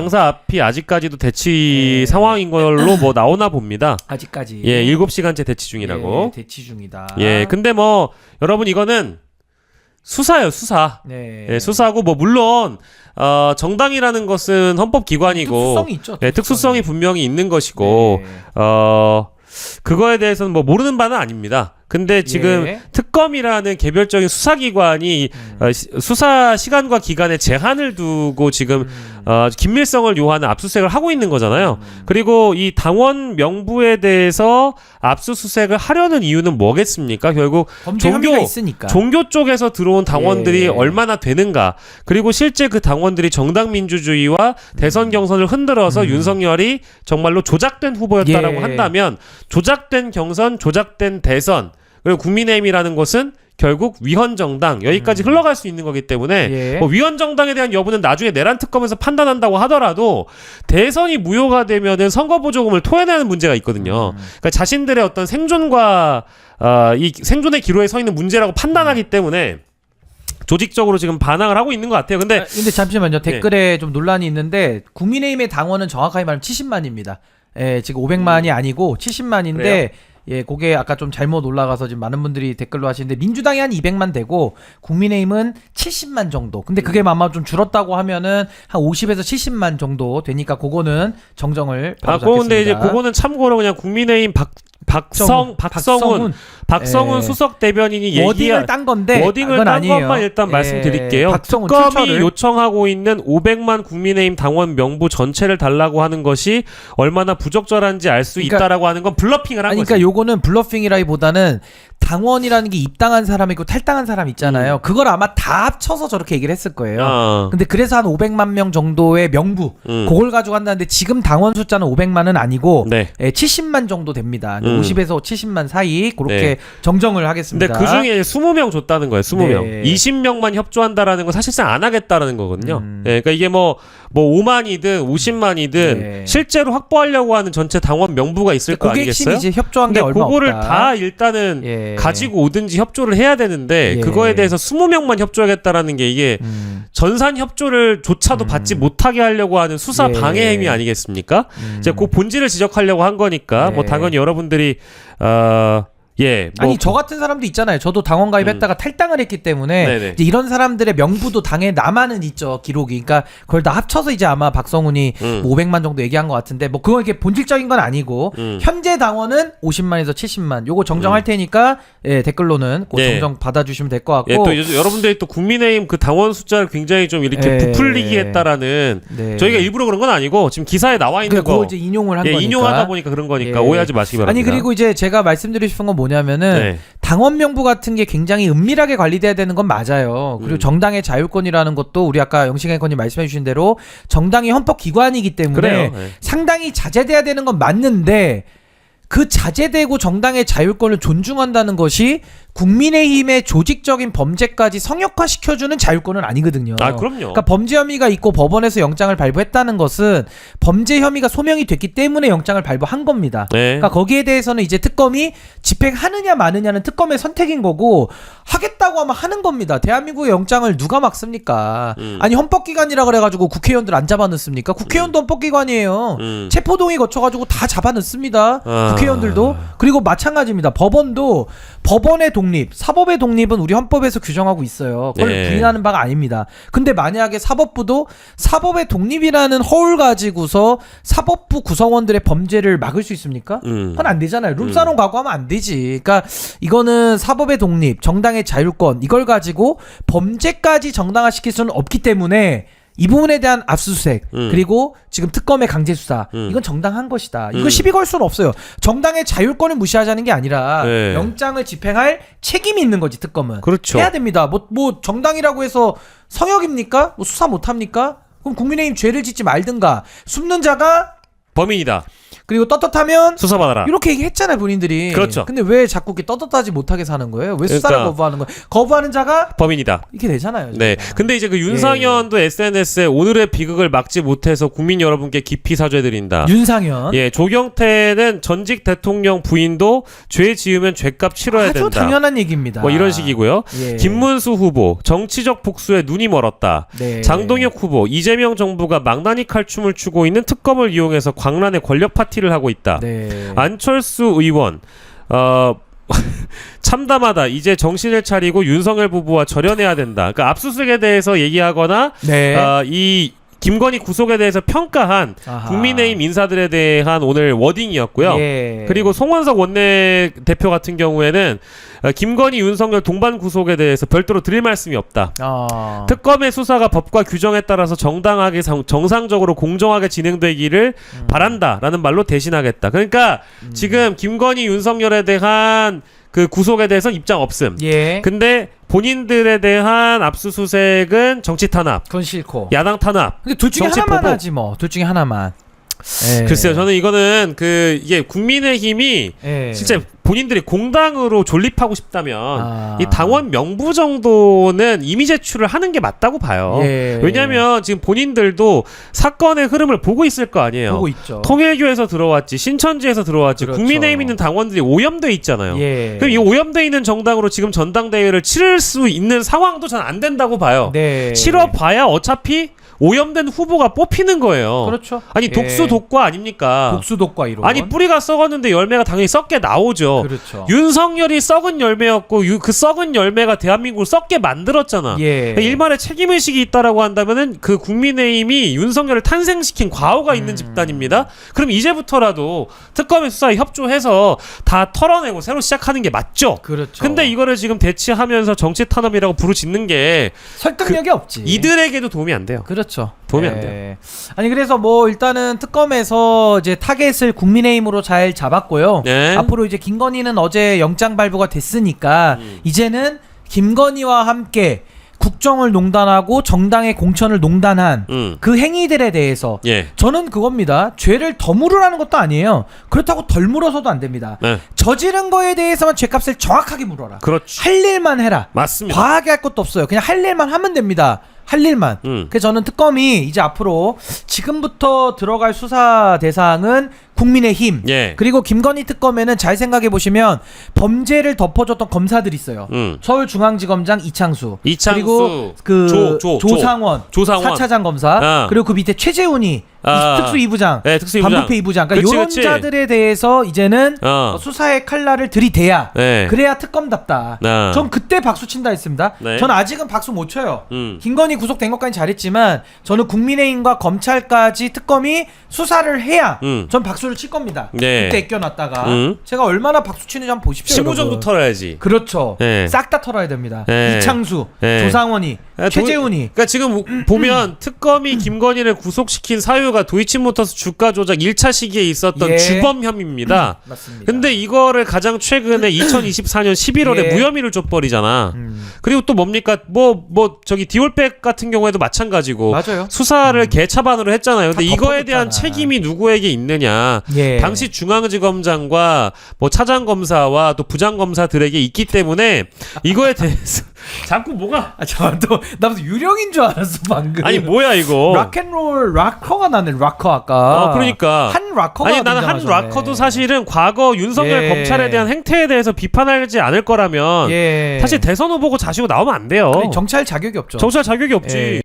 장사 앞이 아직까지도 대치 네. 상황인 걸로 뭐 나오나 봅니다. 아직까지 예, 7시간째 대치 중이라고. 예, 대치 중이다. 예, 근데 뭐 여러분 이거는 수사예요, 수사. 네. 예, 수사고 뭐 물론 어, 정당이라는 것은 헌법 기관이고 특수성이 있죠. 예, 특수성이 분명히 있는 것이고 네. 어 그거에 대해서는 뭐 모르는 바는 아닙니다. 근데 지금 예. 특검이라는 개별적인 수사기관이 음. 어, 시- 수사 시간과 기간에 제한을 두고 지금 음. 어, 긴밀성을 요하는 압수수색을 하고 있는 거잖아요. 음. 그리고 이 당원 명부에 대해서 압수수색을 하려는 이유는 뭐겠습니까? 결국 범죄 종교- 혐의가 있으니까. 종교 쪽에서 들어온 당원들이 예. 얼마나 되는가 그리고 실제 그 당원들이 정당 민주주의와 대선 경선을 흔들어서 음. 윤석열이 정말로 조작된 후보였다라고 예. 한다면 조작된 경선 조작된 대선 그리고 국민의힘이라는 것은 결국 위헌 정당 여기까지 흘러갈 수 있는 거기 때문에 음. 예. 뭐 위헌 정당에 대한 여부는 나중에 내란 특검에서 판단한다고 하더라도 대선이 무효가 되면은 선거 보조금을 토해내는 문제가 있거든요. 음. 그러니까 자신들의 어떤 생존과 어, 이 생존의 기로에 서 있는 문제라고 판단하기 때문에 조직적으로 지금 반항을 하고 있는 것 같아요. 근데 아, 근데 잠시만요. 댓글에 좀 논란이 있는데 국민의힘의 당원은 정확하게 말하면 70만입니다. 예, 지금 500만이 아니고 70만인데 음. 그래요? 예, 그게 아까 좀 잘못 올라가서 지금 많은 분들이 댓글로 하시는데 민주당이 한 200만 되고 국민의힘은 70만 정도. 근데 음. 그게 아마 좀 줄었다고 하면은 한 50에서 70만 정도 되니까 그거는 정정을 아, 바로 그거 근데 이제 잡겠습니다. 그거는 참고로 그냥 국민의힘 박 박성 박성훈 박성훈 예. 수석 대변인이 워딩을 딴 건데 워딩을 딴 아니에요. 것만 일단 예, 말씀드릴게요. 박성훈 특검이 출처를 요청하고 있는 500만 국민의힘 당원 명부 전체를 달라고 하는 것이 얼마나 부적절한지 알수 그러니까- 있다라고 하는 건 블러핑을 한 아니 거죠. 그러니까 요거는 블러핑이라기보다는 당원이라는 게 입당한 사람 있고 탈당한 사람 있잖아요. 그걸 아마 다 합쳐서 저렇게 얘기를 했을 거예요. 음. 어. 근데 그래서 한 500만 명 정도의 명부 음. 그걸 가지고 한다는데 지금 당원 숫자는 500만은 아니고 네. 예, 70만 정도 됩니다. 음. 50에서 70만 사이 그렇게 네. 정정을 근데 하겠습니다. 그 중에 20명 줬다는 거예요. 20명. 네. 20명만 협조한다라는 건 사실상 안 하겠다라는 거거든요. 음. 예, 그러니까 이게 뭐, 뭐 5만이든 50만이든 네. 실제로 확보하려고 하는 전체 당원 명부가 있을 거 핵심이 아니겠어요? 이제 협조한 게 근데 얼마 그거를 없다. 다 일단은 예. 가지고 오든지 협조를 해야 되는데 예. 그거에 대해서 20명만 협조하겠다라는 게 이게 음, 전산 협조를 조차도 음. 받지 못하게 하려고 하는 수사 예. 방해 행위 아니겠습니까? 음. 이제 그 본질을 지적하려고 한 거니까 뭐 네. 당연히 여러분들이 어 예, 뭐 아니 저 같은 사람도 있잖아요. 저도 당원 가입했다가 탈당을 했기 때문에. 이제 이런 사람들의 명부도 당에 남아는 있죠 기록이. 그러니까 그걸 다 합쳐서 이제 아마 박성훈이 음. 뭐 500만 정도 얘기한 것 같은데 뭐 그건 이렇게 본질적인 건 아니고 음. 현재 당원은 50만에서 70만. 요거 정정할 테니까 예, 댓글로는 그 네. 정정 받아주시면 될 것 같고. 예, 또 요- 여러분들이 또 국민의힘 그 당원 숫자를 굉장히 좀 이렇게 예. 부풀리기 했다라는 네. 저희가 일부러 그런 건 아니고 지금 기사에 나와 있는 그러니까 그걸 거 이제 인용을 한 예, 거니까. 인용하다 보니까 그런 거니까 예. 오해하지 마시기 바랍니다. 아니 그리고 이제 제가 말씀드리고 싶은 건 뭐냐 면은 네. 당원 명부 같은 게 굉장히 은밀하게 관리돼야 되는 건 맞아요. 그리고 음. 정당의 자율권이라는 것도 우리 아까 영식의건님 말씀해 주신 대로 정당이 헌법 기관이기 때문에. 예. 상당히 자제돼야 되는 건 맞는데 그 자제되고 정당의 자율권을 존중한다는 것이 국민의힘의 조직적인 범죄까지 성역화시켜주는 자율권은 아니거든요. 아, 그럼요. 그러니까 범죄 혐의가 있고 법원에서 영장을 발부했다는 것은 범죄 혐의가 소명이 됐기 때문에 영장을 발부한 겁니다. 네. 그러니까 거기에 대해서는 이제 특검이 집행하느냐 마느냐는 특검의 선택인 거고 하겠다고 하면 하는 겁니다. 대한민국의 영장을 누가 막습니까? 음. 아니 헌법기관이라 그래가지고 국회의원들 안 잡아넣습니까? 국회의원도 헌법기관이에요. 음. 체포동의 거쳐가지고 다 잡아넣습니다. 아. 국회의원들도 그리고 마찬가지입니다. 법원도 법원의 독립, 사법의 독립은 우리 헌법에서 규정하고 있어요. 그걸 네. 부인하는 바가 아닙니다. 근데 만약에 사법부도 사법의 독립이라는 허울 가지고서 사법부 구성원들의 범죄를 막을 수 있습니까? 음. 그건 안 되잖아요. 룸사롱 가고 하면 안 되지. 그러니까 이거는 사법의 독립, 정당의 자율권 이걸 가지고 범죄까지 정당화시킬 수는 없기 때문에 이 부분에 대한 압수수색 음. 그리고 지금 특검의 강제 수사 음. 이건 정당한 것이다. 이거 음. 시비 걸 수는 없어요. 정당의 자율권을 무시하자는 게 아니라 네. 영장을 집행할 책임이 있는 거지 특검은. 그렇죠. 해야 됩니다. 뭐 뭐 정당이라고 해서 성역입니까? 뭐 수사 못 합니까? 그럼 국민의힘 죄를 짓지 말든가 숨는 자가 범인이다. 그리고 떳떳하면 수사받아라. 이렇게 얘기했잖아요 본인들이. 그렇죠. 근데 왜 자꾸 이렇게 떳떳하지 못하게 사는 거예요? 왜 수사를 그러니까. 거부하는 거예요? 거부하는 자가 범인이다. 이렇게 되잖아요. 네. 저희가. 근데 이제 그 윤상현도 SNS에 오늘의 비극을 막지 못해서 국민 여러분께 깊이 사죄드린다. 윤상현 예, 조경태는 전직 대통령 부인도 죄 지으면 죄값 치러야 아주 된다. 당연한 얘기입니다. 뭐 이런 식이고요. 예. 김문수 후보 정치적 복수에 눈이 멀었다. 네. 장동혁 후보 이재명 정부가 망나니 칼춤을 추고 있는 특검을 이용해서 광란의 권력 파티 를 하고 있다. 네. 안철수 의원 어 참담하다. 이제 정신을 차리고 윤석열 부부와 절연해야 된다. 그러니까 압수수색에 대해서 얘기하거나 네. 어, 이 김건희 구속에 대해서 평가한 아하. 국민의힘 인사들에 대한 오늘 워딩이었고요. 예. 그리고 송원석 원내 대표 같은 경우에는 어, 김건희 윤석열 동반 구속에 대해서 별도로 드릴 말씀이 없다. 어. 특검의 수사가 법과 규정에 따라서 정당하게 정- 정상적으로 공정하게 진행되기를 음. 바란다라는 말로 대신하겠다. 그러니까 지금 김건희 윤석열에 대한 그 구속에 대해서 입장 없음. 예. 근데 본인들에 대한 압수수색은 정치 탄압, 그건 싫고. 야당 탄압. 근데 둘 중에 정치 하나만 보복. 하지 뭐. 둘 중에 하나만. 예. 글쎄요, 저는 이거는 그 이게 국민의힘이 예. 실제 본인들이 공당으로 존립하고 싶다면 아. 이 당원 명부 정도는 이미 제출을 하는 게 맞다고 봐요. 예. 왜냐하면 지금 본인들도 사건의 흐름을 보고 있을 거 아니에요. 보고 있죠. 통일교에서 들어왔지, 신천지에서 들어왔지, 그렇죠. 국민의힘 있는 당원들이 오염돼 있잖아요. 예. 그럼 이 오염돼 있는 정당으로 지금 전당대회를 치를 수 있는 상황도 전 안 된다고 봐요. 네. 치러 봐야 어차피 오염된 후보가 뽑히는 거예요. 그렇죠. 아니 예. 독수 독과 아닙니까? 독수독과 이론. 아니 뿌리가 썩었는데 열매가 당연히 썩게 나오죠. 그렇죠. 윤석열이 썩은 열매였고 유- 그 썩은 열매가 대한민국을 썩게 만들었잖아. 예. 일말의 책임 의식이 있다라고 한다면은 그 국민의힘이 윤석열을 탄생시킨 과오가 음. 있는 집단입니다. 그럼 이제부터라도 특검의 수사에 협조해서 다 털어내고 새로 시작하는 게 맞죠. 그렇죠. 근데 이거를 지금 대치하면서 정치 탄압이라고 부르짖는 게 설득력이 없지. 이들에게도 도움이 안 돼요. 그렇죠. 도움이 안 예. 아니 그래서 뭐 일단은 특검에서 이제 타겟을 국민의힘으로 잘 잡았고요. 네. 앞으로 이제 김건희는 어제 영장 발부가 됐으니까 음. 이제는 김건희와 함께 국정을 농단하고 정당의 공천을 농단한 음. 그 행위들에 대해서 예. 저는 그겁니다. 죄를 더 물으라는 것도 아니에요. 그렇다고 덜 물어서도 안 됩니다. 네. 저지른 거에 대해서만 죄값을 정확하게 물어라. 그렇죠. 할 일만 해라. 맞습니다. 과하게 할 것도 없어요. 그냥 할 일만 하면 됩니다. 할 일만. 음. 그래서 저는 특검이 이제 앞으로 지금부터 들어갈 수사 대상은 국민의힘. 예. 그리고 김건희 특검에는 잘 생각해 보시면 범죄를 덮어줬던 검사들이 있어요. 음. 서울중앙지검장 이창수, 이창수, 그리고 그 조, 조, 조. 조상원, 조상원. 4차장 검사, 아. 그리고 그 밑에 최재훈이 아. 특수 2부장, 네, 특수 이부장. 반부패 2부장. 그러니까 그치, 이런 그치. 자들에 대해서 이제는 어. 수사의 칼날을 들이대야 네. 그래야 특검답다. 네. 전 그때 박수 친다 했습니다. 네. 전 아직은 박수 못 쳐요. 음. 김건희 구속된 것까지 잘했지만 저는 국민의힘과 검찰까지 특검이 수사를 해야 음. 전 박수를 칠 겁니다. 네. 그때 애껴놨다가 음. 제가 얼마나 박수 치는지 한번 보십시오. 여러분. 털어야지. 그렇죠. 네. 싹 다 털어야 됩니다. 네. 이창수, 네. 조상원이, 아, 도- 최재훈이. 그러니까 지금 우- 보면 특검이 김건희를 구속시킨 사유 가 도이치모터스 주가 조작 1차 시기에 있었던 예. 주범 혐의입니다. 맞습니다. 근데 이거를 가장 최근에 2024년 11월에 예. 무혐의를 줘버리잖아. 음. 그리고 또 뭡니까? 뭐, 뭐, 저기 디올백 같은 경우에도 마찬가지고. 맞아요. 수사를 개차반으로 했잖아요. 근데 다 이거에 대한 덮어줬잖아. 책임이 누구에게 있느냐. 예. 당시 중앙지검장과 뭐 차장검사와 또 부장검사들에게 있기 때문에 이거에 대해서 자꾸 뭐가 아, 저또나 무슨 유령인 줄 알았어 방금. 아니 뭐야 이거 락앤롤 락커가 나네 락커 아까. 어, 그러니까. 한 락커가 아니 나는 한 등장하셨네. 락커도 사실은 과거 윤석열 예. 검찰에 대한 행태에 대해서 비판하지 않을 거라면 예. 사실 대선 후보고 자시고 나오면 안 돼요 아니, 정찰 자격이 없죠. 정찰 자격이 없지 예.